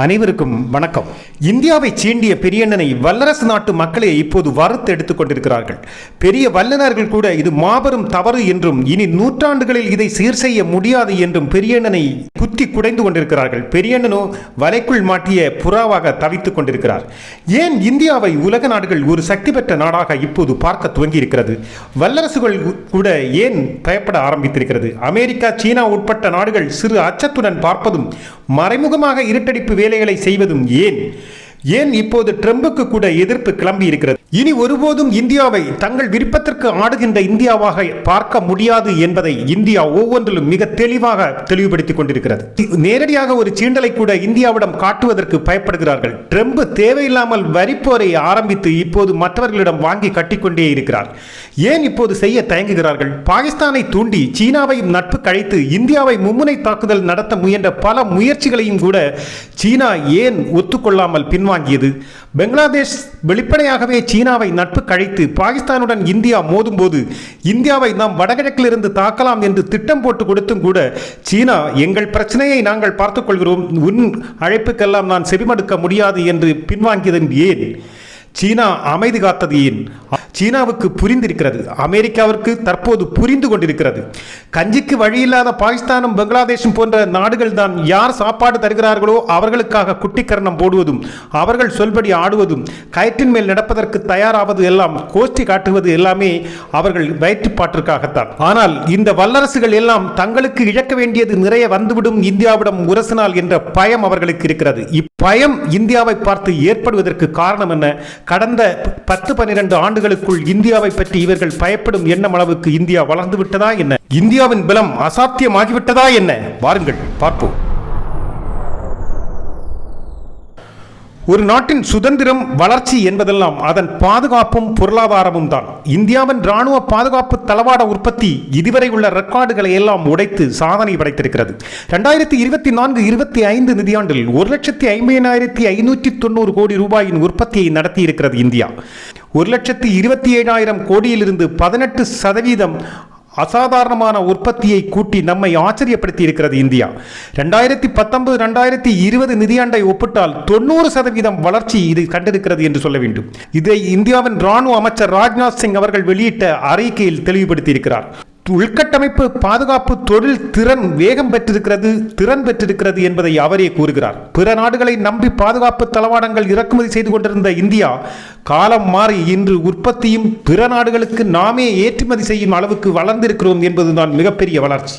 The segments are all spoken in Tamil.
அனைவருக்கும் வணக்கம். இந்தியாவை சீண்டிய பெரியண்ணனை வல்லரசு நாட்டு மக்களே இப்போது வறுத்து எடுத்துக் கொண்டிருக்கிறார்கள். பெரிய வல்லுநர்கள் கூட இது மாபெரும் தவறு என்றும் இனி நூற்றாண்டுகளில் இதை சீர் செய்ய முடியாது என்றும் பெரியண்ணனை குத்தி குடைந்து கொண்டிருக்கிறார்கள். பெரியண்ணனோ வலைக்குள் மாட்டிய புறாவாக தவித்துக் கொண்டிருக்கிறார். ஏன் இந்தியாவை உலக நாடுகள் ஒரு சக்தி பெற்ற நாடாக இப்போது பார்க்க துவங்கியிருக்கிறது? வல்லரசுகள் கூட ஏன் பயப்பட ஆரம்பித்திருக்கிறது? அமெரிக்கா சீனா உட்பட்ட நாடுகள் சிறு அச்சத்துடன் பார்ப்பதும் மறைமுகமாக இருட்டடிப்பு வேலைகளை செய்வதும் ஏன்? ஏன் இப்போது ட்ரம்புக்கு கூட எதிர்ப்பு கிளம்பி இருக்கிறது இனி ஒருபோதும் இந்தியாவை தங்கள் விருப்பத்திற்கு ஆடுகின்ற இந்தியாவாக பார்க்க முடியாது என்பதை இந்தியா ஒவ்வொன்றிலும் மிக தெளிவாக தெளிவுபடுத்திக் கொண்டிருக்கிறது. நேரடியாக ஒரு சீண்டலை கூட இந்தியாவிடம் காட்டுவதற்கு பயப்படுகிறார்கள். ட்ரம்ப் தேவையில்லாமல் வரிப்போரை ஆரம்பித்து இப்போது மற்றவர்களிடம் வாங்கி கட்டிக்கொண்டே இருக்கிறார். ஏன் இப்போது செய்ய தயங்குகிறார்கள்? பாகிஸ்தானை தூண்டி சீனாவையும் நட்பு கழித்து இந்தியாவை மும்முனை தாக்குதல் நடத்த முயன்ற பல முயற்சிகளையும் கூட சீனா ஏன் ஒத்துக்கொள்ளாமல் பின்வாங்கியது? பங்களாதேஷ் வெளிப்படையாகவே சீனாவை நட்பு கழித்து பாகிஸ்தானுடன் இந்தியா மோதும்போது இந்தியாவை நாம் வடகிழக்கிலிருந்து தாக்கலாம் என்று திட்டம் போட்டு கொடுத்தும் கூட சீனா எங்கள் பிரச்சனையை நாங்கள் பார்த்துக்கொள்கிறோம். உன் அழைப்புக்கெல்லாம் நான் செவிமடுக்க முடியாது என்று பின்வாங்கியதன் ஏன்? சீனா அமைதி காத்தது ஏன் சீனாவுக்கு புரிந்திருக்கிறது. அமெரிக்காவிற்கு தற்போது புரிந்து கொண்டிருக்கிறது. கஞ்சிக்கு வழியில்லாத பாகிஸ்தானும் பங்களாதேஷும் போன்ற நாடுகள் தான் யார் சாப்பாடு தருகிறார்களோ அவர்களுக்காக குட்டிக்கரணம் போடுவதும் அவர்கள் சொல்படி ஆடுவதும் கயிற்றின் மேல் நடப்பதற்கு தயாராவது எல்லாம் கோஷ்டி காட்டுவது எல்லாமே அவர்கள் வயிற்றுப்பாட்டிற்காகத்தான். ஆனால் இந்த வல்லரசுகள் எல்லாம் தங்களுக்கு இழக்க வேண்டியது நிறைய வந்துவிடும் இந்தியாவிடம் உரசினால் என்ற பயம் அவர்களுக்கு இருக்கிறது. இப்பயம் இந்தியாவை பார்த்து ஏற்படுவதற்கு காரணம் என்ன? கடந்த பத்து பன்னிரண்டு ஆண்டுகளுக்குள் இந்தியாவை பற்றி இவர்கள் பயப்படும் எண்ணம் அளவுக்கு இந்தியா வளர்ந்து விட்டதா என்ன? இந்தியாவின் பலம் அசாத்தியமாகிவிட்டதா என்ன? வாருங்கள் பார்ப்போம். ஒரு நாட்டின் சுதந்திரம் வளர்ச்சி என்பதெல்லாம் அதன் பாதுகாப்பும் பொருளாதாரமும் தான். இந்தியாவின் ராணுவ பாதுகாப்பு தளவாட உற்பத்தி இதுவரை உள்ள ரெக்கார்டுகளை எல்லாம் உடைத்து சாதனை படைத்திருக்கிறது. ரெண்டாயிரத்தி இருபத்தி நான்கு இருபத்தி ஐந்து நிதியாண்டில் ஒரு லட்சத்தி ஐம்பதாயிரத்தி ஐநூற்றி தொண்ணூறு கோடி ரூபாயின் உற்பத்தியை நடத்தியிருக்கிறது இந்தியா. ஒரு லட்சத்தி இருபத்தி ஏழாயிரம் கோடியிலிருந்து பதினெட்டு சதவீதம் அசாதாரணமான உற்பத்தியை கூட்டி நம்மை ஆச்சரியப்படுத்தி இருக்கிறது இந்தியா. ரெண்டாயிரத்தி பத்தொன்பது ரெண்டாயிரத்தி இருபது நிதியாண்டை ஒப்பிட்டால் தொண்ணூறு சதவீதம் வளர்ச்சி இது கண்டிருக்கிறது என்று சொல்ல வேண்டும். இதை இந்தியாவின் ராணுவ அமைச்சர் ராஜ்நாத் சிங் அவர்கள் வெளியிட்ட அறிக்கையில் தெளிவுபடுத்தியிருக்கிறார். உள்கட்டமைப்பு பாதுகாப்பு தொழில் திறன் வேகம் பெற்றிருக்கிறது திறன் பெற்றிருக்கிறது என்பதை அவரே கூறுகிறார். பிற நாடுகளை நம்பி பாதுகாப்பு தளவாடங்கள் இறக்குமதி செய்து கொண்டிருந்த இந்தியா காலம் மாறி இன்று உற்பத்தியும் பிற நாடுகளுக்கு நாமே ஏற்றுமதி செய்யும் அளவுக்கு வளர்ந்திருக்கிறோம் என்பதுதான் மிகப்பெரிய வளர்ச்சி.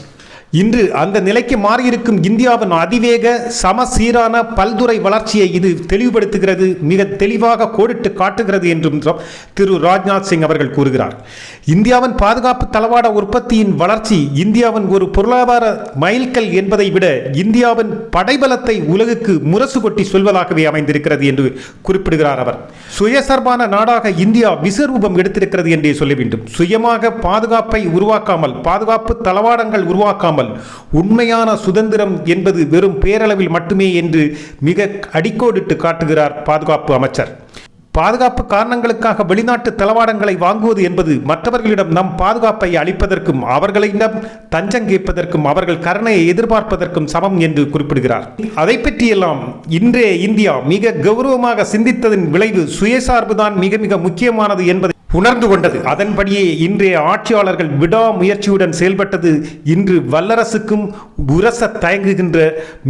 இன்று அந்த நிலைக்கு மாறியிருக்கும் இந்தியாவின் அதிவேக சமசீரான பல்துறை வளர்ச்சியை இது தெளிவுபடுத்துகிறது மிக தெளிவாக கோடிட்டு காட்டுகிறது என்றும் திரு ராஜ்நாத் சிங் அவர்கள் கூறுகிறார். இந்தியாவின் பாதுகாப்பு தளவாட உற்பத்தியின் வளர்ச்சி இந்தியாவின் ஒரு பொருளாதார மைல்கல் என்பதை விட இந்தியாவின் படைபலத்தை உலகுக்கு முரசு கொட்டி சொல்வதாகவே அமைந்திருக்கிறது என்று குறிப்பிடுகிறார் அவர். சுயசார்பான நாடாக இந்தியா விசரூபம் எடுத்திருக்கிறது என்றே சொல்ல வேண்டும். சுயமாக பாதுகாப்பை உருவாக்காமல் பாதுகாப்பு தளவாடங்கள் உருவாக்காமல் இல்லாமல் உண்மையான சுதந்திரம் என்பது வெறும் பேரளவில் மட்டுமே என்று மிக அடிக்கோடிட்டு காட்டுகிறார் பாதுகாப்பு அமைச்சர். பாதுகாப்பு காரணங்களுக்காக வெளிநாட்டு தளவாடங்களை வாங்குவது என்பது மற்றவர்களிடம் நம் பாதுகாப்பை அளிப்பதற்கும் அவர்களிடம் தஞ்சம் கேட்பதற்கும் அவர்கள் கருணையை எதிர்பார்ப்பதற்கும் சமம் என்று குறிப்பிடுகிறார். அதை பற்றியெல்லாம் இன்றைய இந்தியா மிக கௌரவமாக சிந்தித்ததன் விளைவு சுயசார்புதான் மிக மிக முக்கியமானது என்பதை உணர்ந்து கொண்டது. அதன்படியே இன்றைய ஆட்சியாளர்கள் விடாமுயற்சியுடன் செயல்பட்டது. இன்று வல்லரசுக்கும் உரச தயங்குகின்ற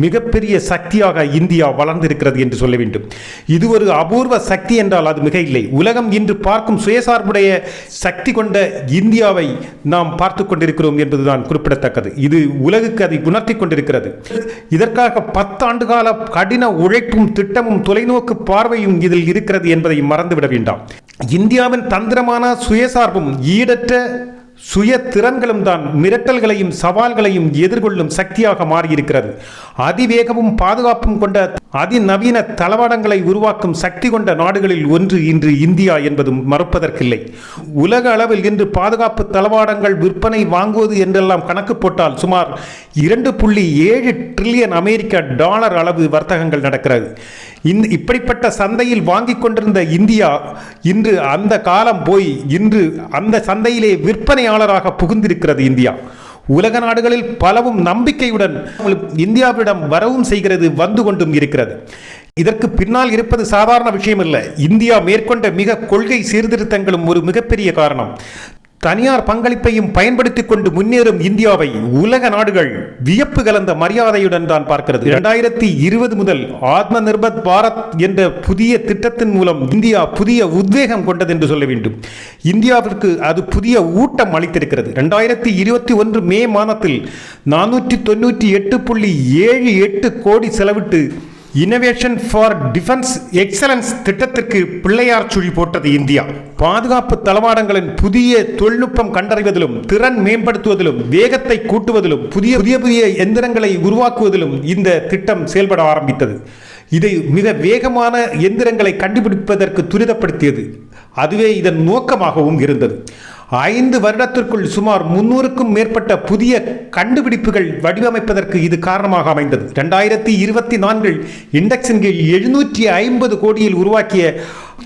மிகப்பெரிய சக்தியாக இந்தியா வளர்ந்திருக்கிறது என்று சொல்ல வேண்டும். இது ஒரு அபூர்வ சக்தி என்றால் அது மிக இல்லை. உலகம் இன்று பார்க்கும் சுயசார்புடைய சக்தி கொண்ட இந்தியாவை நாம் பார்த்து கொண்டிருக்கிறோம் என்பதுதான் குறிப்பிடத்தக்கது. இது உலகுக்கு அதை உணர்த்தி கொண்டிருக்கிறது. இதற்காக பத்தாண்டு கால கடின உழைப்பும் திட்டமும் தொலைநோக்கு பார்வையும் இதில் இருக்கிறது என்பதை மறந்துவிட வேண்டாம். இந்தியாவின் தந்திரமான சுயசார்பும் ஈடற்ற சுய திறன்களும் தான் மிரட்டல்களையும் சவால்களையும் எதிர்கொள்ளும் சக்தியாக மாறியிருக்கிறது. அதிவேகமும் பாதுகாப்பும் கொண்ட அதிநவீன தளவாடங்களை உருவாக்கும் சக்தி கொண்ட நாடுகளில் ஒன்று இன்று இந்தியா என்பதும் மறுப்பதற்கில்லை. உலக அளவில் இன்று பாதுகாப்பு தளவாடங்கள் விற்பனை வாங்குவது என்றெல்லாம் கணக்கு போட்டால் சுமார் இரண்டு புள்ளி ஏழு ட்ரில்லியன் அமெரிக்க டாலர் அளவு வர்த்தகங்கள் நடக்கிறது. இந்த இப்படிப்பட்ட சந்தையில் வாங்கி கொண்டிருந்த இந்தியா இன்று அந்த காலம் போய் இன்று அந்த சந்தையிலே விற்பனையாளராக புகுந்திருக்கிறது இந்தியா. உலக நாடுகளில் பலவும் நம்பிக்கையுடன் இந்தியாவிடம் வரவும் செய்கிறது வந்து கொண்டும் இருக்கிறது. இதற்கு பின்னால் இருப்பது சாதாரண விஷயம் இல்லை இந்தியா மேற்கொண்ட மிக கொள்கை சீர்திருத்தங்களும் ஒரு மிகப்பெரிய காரணம். தனியார் பங்களிப்பையும் பயன்படுத்திக் கொண்டு முன்னேறும் இந்தியாவை உலக நாடுகள் வியப்பு கலந்த மரியாதையுடன் தான் பார்க்கிறது. இரண்டாயிரத்தி இருபது முதல் ஆத்ம நிர்பத் பாரத் என்ற புதிய திட்டத்தின் மூலம் இந்தியா புதிய உத்வேகம் கொண்டது என்று சொல்ல வேண்டும். இந்தியாவிற்கு அது புதிய ஊட்டம் அளித்திருக்கிறது. இரண்டாயிரத்தி இருபத்தி ஒன்று மே மாதத்தில் நானூற்றி தொண்ணூற்றி எட்டு புள்ளி ஏழு எட்டு கோடி செலவிட்டு இனோவேஷன் ஃபார் டிஃபென்ஸ் எக்ஸலன்ஸ் திட்டத்திற்கு பிள்ளையார் சுழி போட்டது இந்தியா. பாதுகாப்பு தளவாடங்களின் புதிய தொழில்நுட்பம் கண்டறிவதிலும் திறன் மேம்படுத்துவதிலும் வேகத்தை கூட்டுவதிலும் புதிய புதிய புதிய எந்திரங்களை உருவாக்குவதிலும் இந்த திட்டம் செயல்பட ஆரம்பித்தது. இதை மிக வேகமான எந்திரங்களை கண்டுபிடிப்பதற்கு துரிதப்படுத்தியது. அதுவே இதன் நோக்கமாகவும் இருந்தது. ஐந்து வருடத்திற்குள் சுமார் முன்னூறுக்கும் மேற்பட்ட புதிய கண்டுபிடிப்புகள் வடிவமைப்பதற்கு இது காரணமாக அமைந்தது. ரெண்டாயிரத்தி இருபத்தி நான்கில் இண்டெக்ஸின் கீழ் எழுநூற்றி ஐம்பது கோடியில் உருவாக்கிய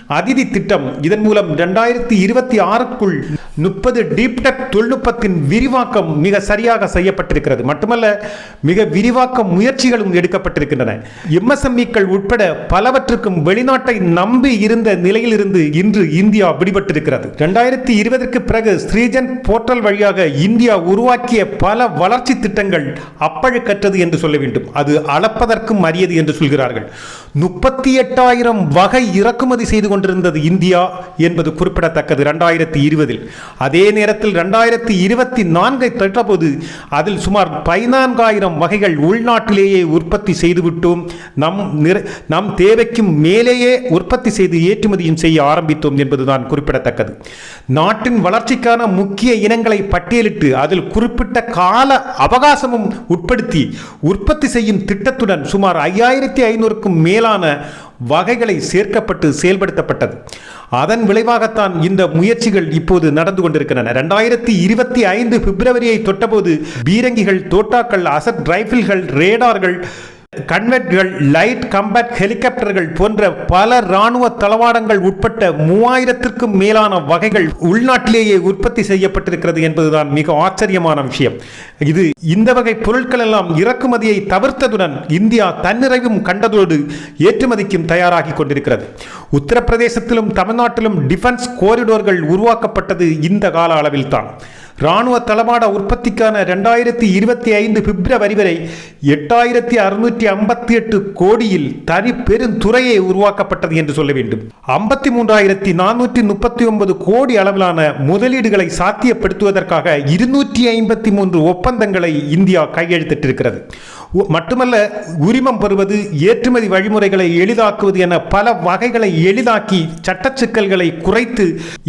அதிதி திட்டம் இதன் மூலம் ரெண்டாயிரத்தி இருபத்தி ஆறுக்குள் முப்பது டீப்டெக் தொழில்நுட்பத்தின் விரிவாக்கம் மிக சரியாக செய்யப்பட்டிருக்கிறது. மட்டுமல்ல மிக விரிவாக்க முயற்சிகளும் எடுக்கப்பட்டிருக்கின்றன. எம்எஸ்எம்இக்கள் உட்பட பலவற்றுக்கும் வெளிநாட்டை நம்பி இருந்த நிலையிலிருந்து இன்று இந்தியா விடுபட்டிருக்கிறது. ரெண்டாயிரத்தி இருபதற்கு பிறகு ஸ்ரீஜன் போர்ட்டல் வழியாக இந்தியா உருவாக்கிய பல வளர்ச்சி திட்டங்கள் அப்பழுக்கற்றது என்று சொல்ல வேண்டும். அது அளப்பதற்கும் அரியது என்று சொல்கிறார்கள். முப்பத்தி எட்டாயிரம் வகை இறக்குமதி செய்து கொண்டிருந்தது இந்தியா என்பது குறிப்பிடத்தக்கது. ரெண்டாயிரத்தி இருபதில். அதே நேரத்தில் ரெண்டாயிரத்தி இருபத்தி நான்கை தொட்டபோது அதில் சுமார் பதினான்காயிரம் வகைகள் உள்நாட்டிலேயே உற்பத்தி செய்துவிட்டோம். நம் நிற நம் தேவைக்கும் மேலேயே உற்பத்தி செய்து ஏற்றுமதியும் செய்ய ஆரம்பித்தோம் என்பதுதான் குறிப்பிடத்தக்கது. நாட்டின் வளர்ச்சிக்கான முக்கிய இனங்களை பட்டியலிட்டு அதில் குறிப்பிட்ட கால அவகாசமும் உட்படுத்தி உற்பத்தி செய்யும் திட்டத்துடன் சுமார் ஐயாயிரத்தி ஐநூறுக்கும் மேலான வகைகளை சேர்க்கப்பட்டு செயல்படுத்தப்பட்டது. அதன் விளைவாகத்தான் இந்த முயற்சிகள் இப்போது நடந்து கொண்டிருக்கின்றன. ரெண்டாயிரத்தி இருபத்தி ஐந்து பிப்ரவரியை தொட்டபோது பீரங்கிகள் தோட்டாக்கள் அசட் ரைபிள்கள் ரேடார்கள் கன்வெர்ட்கள் லைட் கம்பேட் ஹெலிகாப்டர்கள் போன்ற பல ராணுவ தளவாடங்கள் உட்பட்ட மூவாயிரத்திற்கும் மேலான வகைகள் உள்நாட்டிலேயே உற்பத்தி செய்யப்பட்டிருக்கிறது என்பதுதான் மிக ஆச்சரியமான விஷயம். இது இந்த வகை பொருட்கள் எல்லாம் இறக்குமதியை தவிர்த்ததுடன் இந்தியா தன்னிறைவும் கண்டதோடு ஏற்றுமதிக்கும் தயாராகி கொண்டிருக்கிறது. உத்தரப்பிரதேசத்திலும் தமிழ்நாட்டிலும் டிஃபென்ஸ் கோரிடோர்கள் உருவாக்கப்பட்டது இந்த கால அளவில் தான் ராணுவ தளவாட உற்பத்திக்கான ரெண்டாயிரத்தி இருபத்தி ஐந்து பிப்ரவரி வரை எட்டாயிரத்தி அறுநூற்றி ஐம்பத்தி எட்டு கோடியில் தனி பெருந்துறையே உருவாக்கப்பட்டது என்று சொல்ல வேண்டும். ஐம்பத்தி மூன்றாயிரத்தி நானூற்றி முப்பத்தி ஒன்பது கோடி அளவிலான முதலீடுகளை சாத்தியப்படுத்துவதற்காக இருநூற்றி ஐம்பத்தி மூன்று ஒப்பந்தங்களை இந்தியா கையெழுத்திட்டிருக்கிறது. மட்டுமல்ல உரிமம் பெறுவது ஏற்றுமதி வழிமுறைகளை எளிதாக்குவது என பல வகைகளை எளிதாக்கி சட்ட சிக்கல்களை குறைத்து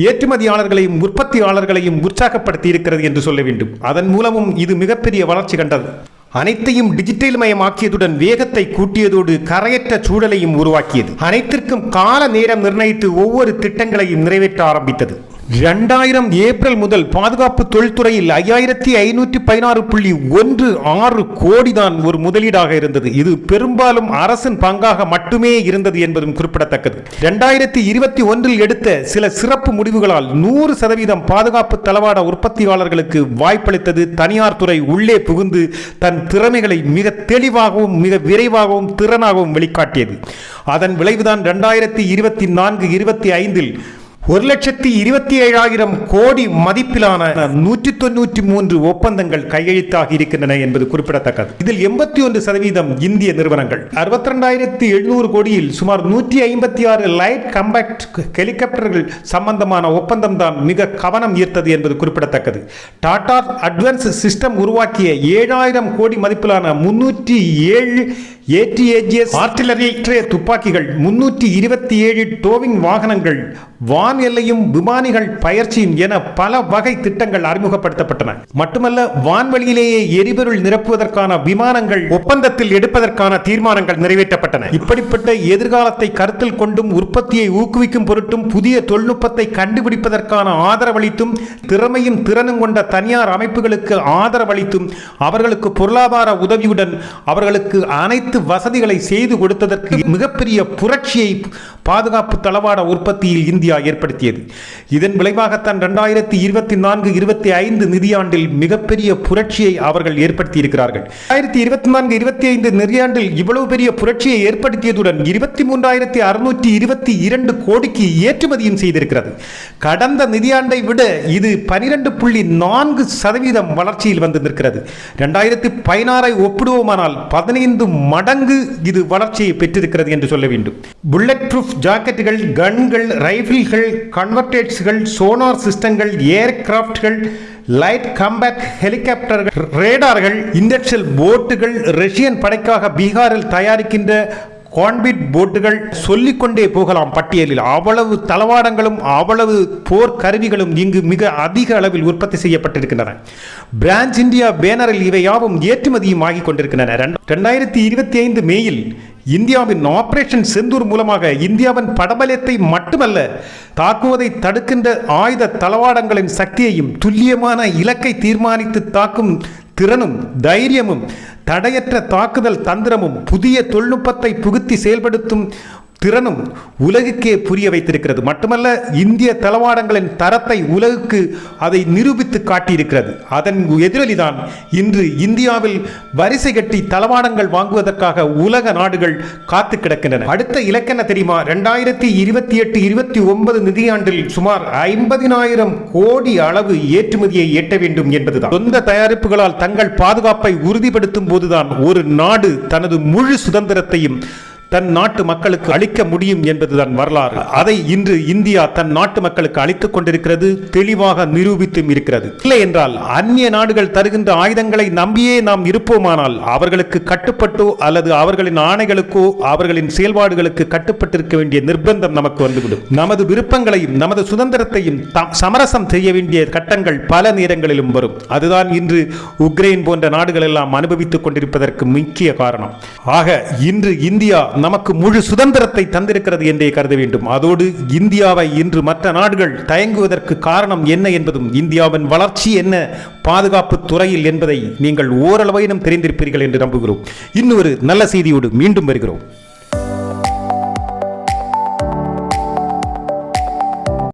ஏற்றுமதியாளர்களையும் உற்பத்தியாளர்களையும் உற்சாகப்படுத்தி இருக்கிறது என்று சொல்ல வேண்டும். அதன் மூலமும் இது மிகப்பெரிய வளர்ச்சி கண்டது. அனைத்தையும் டிஜிட்டல் மயமாக்கியதுடன் வேகத்தை கூட்டியதோடு கரையற்ற சூழலையும் உருவாக்கியது. அனைத்திற்கும் கால நேரம் நிர்ணயித்து ஒவ்வொரு திட்டங்களையும் நிறைவேற்ற ஆரம்பித்தது. இரண்டாயிரம் ஏப்ரல் முதல் பாதுகாப்பு தொழில்துறையில் ஐயாயிரத்தி ஐநூற்றி பதினாறு புள்ளி ஒன்று ஆறு கோடி தான் ஒரு முதலீடாக இருந்தது. இது பெரும்பாலும் அரசின் பங்காக மட்டுமே இருந்தது என்பதும் குறிப்பிடத்தக்கது. இரண்டாயிரத்தி இருபத்தி ஒன்றில் எடுத்த சில சிறப்பு முடிவுகளால் நூறு சதவீதம் பாதுகாப்பு தளவாட உற்பத்தியாளர்களுக்கு வாய்ப்பளித்தது தனியார் துறை உள்ளே புகுந்து தன் திறமைகளை மிக தெளிவாகவும் மிக விரைவாகவும் திறனாகவும் வெளிக்காட்டியது. அதன் விளைவுதான் இரண்டாயிரத்தி இருபத்தி நான்கு இருபத்தி ஐந்தில் ஒரு லட்சத்தி இருபத்தி ஏழாயிரம் கோடி மதிப்பிலான நூற்றி தொண்ணூற்றி மூன்று ஒப்பந்தங்கள் கையெழுத்தாகி இருக்கின்றன என்பது குறிப்பிடத்தக்கது. இதில் எண்பத்தி ஒன்று சதவீதம் இந்திய நிறுவனங்கள். அறுபத்தி ரெண்டாயிரத்தி எழுநூறு கோடியில் சுமார் நூற்றி ஐம்பத்தி ஆறு லைட் கம்பேக்ட் ஹெலிகாப்டர்கள் சம்பந்தமான ஒப்பந்தம் தான் மிக கவனம் ஈர்த்தது என்பது குறிப்பிடத்தக்கது. டாடா அட்வான்ஸ் சிஸ்டம் உருவாக்கிய ஏழாயிரம் கோடி மதிப்பிலான முன்னூற்றி ஏழு ஏடிஏஜிஎஸ் ஆர்டிலரி துப்பாக்கிகள் முன்னூற்றி இருபத்தி ஏழு டோவிங் வாகனங்கள் வான் எல்லையும் விமானிகள் பயிற்சியும் என பல வகை திட்டங்கள் அறிமுகப்படுத்தப்பட்டன. மட்டுமல்ல வான்வெளியிலேயே எரிபொருள் நிரப்புவதற்கான விமானங்கள் ஒப்பந்தத்தில் எடுப்பதற்கான தீர்மானங்கள் நிறைவேற்றப்பட்டன. இப்படிப்பட்ட எதிர்காலத்தை கருத்தில் கொண்டும் உற்பத்தியை ஊக்குவிக்கும் பொருட்டும் புதிய தொழில்நுட்பத்தை கண்டுபிடிப்பதற்கான ஆதரவளித்தும் திறமையும் திறனும் கொண்ட தனியார் அமைப்புகளுக்கு ஆதரவளித்தும் அவர்களுக்கு பொருளாதார உதவியுடன் அவர்களுக்கு அனைத்து அனைத்து வசதிகளை செய்து கொடுத்ததற்கு மிகப்பெரிய புரட்சியை பாதுகாப்பு தளவாட உற்பத்தியில் இந்தியா ஏற்படுத்தியது. இதன் விளைவாகத்தான் ரெண்டாயிரத்தி இருபத்தி நான்கு இருபத்தி ஐந்து நிதியாண்டில் மிகப்பெரிய புரட்சியை அவர்கள் ஏற்படுத்தி இருக்கிறார்கள் ஆயிரத்தி இருபத்தி நான்கு இருபத்தி ஐந்து நிதியாண்டில் இவ்வளவு பெரிய புரட்சியை ஏற்படுத்தியதுடன் இருபத்தி மூன்றாயிரத்தி அறுநூற்றி இருபத்தி இரண்டு கோடிக்கு ஏற்றுமதியும் செய்திருக்கிறது. கடந்த நிதியாண்டை விட இது பனிரெண்டு புள்ளி நான்கு சதவீதம் வளர்ச்சியில் வந்து நிற்கிறது. ரெண்டாயிரத்தி பதினாறை ஒப்பிடுவோமானால் பதினைந்து மட மடங்கு இது வளர்ச்சியை பெற்றிருக்கிறது என்று சொல்ல வேண்டும். புல்லட் ப்ரூஃப் ஜாக்கெட்டுகள் கன்கள் ரைஃபிள்கள் கன்வெர்டேட்ஸ்கள் சோனார் சிஸ்டங்கள் ஏர்கிராஃப்ட்கள் லைட் கம்பேக் ஹெலிகாப்டர்கள் ரேடார்கள் இண்டஸ்ட்ரியல் போட்டுகள் ரஷ்யன் படைக்காக பீகாரில் தயாரிக்கின்ற கான்பிட் போட்டுகள் சொல்லிக்கொண்டே போகலாம் பட்டியலில். அவ்வளவு தளவாடங்களும் அவ்வளவு போர் கருவிகளும் இங்கு மிக அதிக அளவில் உற்பத்தி செய்யப்பட்டிருக்கின்றன. பிரான்ச் இந்தியா பேனரில் இவை யாவும் ஏற்றுமதியும் ஆகிக் கொண்டிருக்கின்றன. ரெண்டாயிரத்தி இருபத்தி ஐந்து மேயில் இந்தியாவின் ஆபரேஷன் செந்தூர் மூலமாக இந்தியாவின் படபலத்தை மட்டுமல்ல தாக்குவதை தடுக்கின்ற ஆயுத தளவாடங்களின் சக்தியையும் துல்லியமான இலக்கை தீர்மானித்து தாக்கும் திறனும் தைரியமும் தடையற்ற தாக்குதல் தந்திரமும் புதிய தொழில்நுட்பத்தை புகுத்தி செயல்படுத்தும் திறனும் உலகுக்கே புரிய வைத்திருக்கிறது. மட்டுமல்ல இந்திய தளவாடங்களின் தரத்தை உலகுக்கு அதை நிரூபித்து காட்டியிருக்கிறது. அதன் எதிரொலிதான் இன்று இந்தியாவில் வரிசை கட்டி தளவாடங்கள் வாங்குவதற்காக உலக நாடுகள் காத்து கிடக்கின்றன. அடுத்த இலக்கண தெரியுமா? ரெண்டாயிரத்தி இருபத்தி எட்டு இருபத்தி ஒன்பது நிதியாண்டில் சுமார் ஐம்பதினாயிரம் கோடி அளவு ஏற்றுமதியை எட்ட வேண்டும் என்பதுதான். சொந்த தயாரிப்புகளால் தங்கள் பாதுகாப்பை உறுதிப்படுத்தும் போதுதான் ஒரு நாடு தனது முழு சுதந்திரத்தையும் தன் நாட்டு மக்களுக்கு அளிக்க முடியும் என்பதுதான் வரலாறு. அதை இன்று இந்தியா தன் நாட்டு மக்களுக்கு அளித்துக் கொண்டிருக்கிறது தெளிவாக நிரூபித்தும் இருக்கிறது. இல்லை என்றால் அந்நிய நாடுகள் தருகின்ற ஆயுதங்களை நம்பியே நாம் இருப்போமானால் அவர்களுக்கு கட்டுப்பட்டோ அல்லது அவர்களின் ஆணைகளுக்கோ அவர்களின் செயல்பாடுகளுக்கு கட்டுப்பட்டிருக்க வேண்டிய நிர்பந்தம் நமக்கு வந்துவிடும். நமது விருப்பங்களையும் நமது சுதந்திரத்தையும் சமரசம் செய்ய வேண்டிய கட்டங்கள் பல நேரங்களிலும் வரும். அதுதான் இன்று உக்ரைன் போன்ற நாடுகள் எல்லாம் அனுபவித்துக் கொண்டிருப்பதற்கு முக்கிய காரணம். ஆக இன்று இந்தியா நமக்கு முழு சுதந்திரத்தை தந்திருக்கிறது என்றே கருத வேண்டும். அதோடு இந்தியாவை இன்று மற்ற நாடுகள் தயங்குவதற்கு காரணம் என்ன என்பதும் இந்தியாவின் வளர்ச்சி என்ன பாதுகாப்பு துறையில் என்பதை நீங்கள் ஓரளவிலும் தெரிந்திருப்பீர்கள் என்று நம்புகிறோம். இன்னொரு நல்ல செய்தியோடு மீண்டும் வருகிறோம்.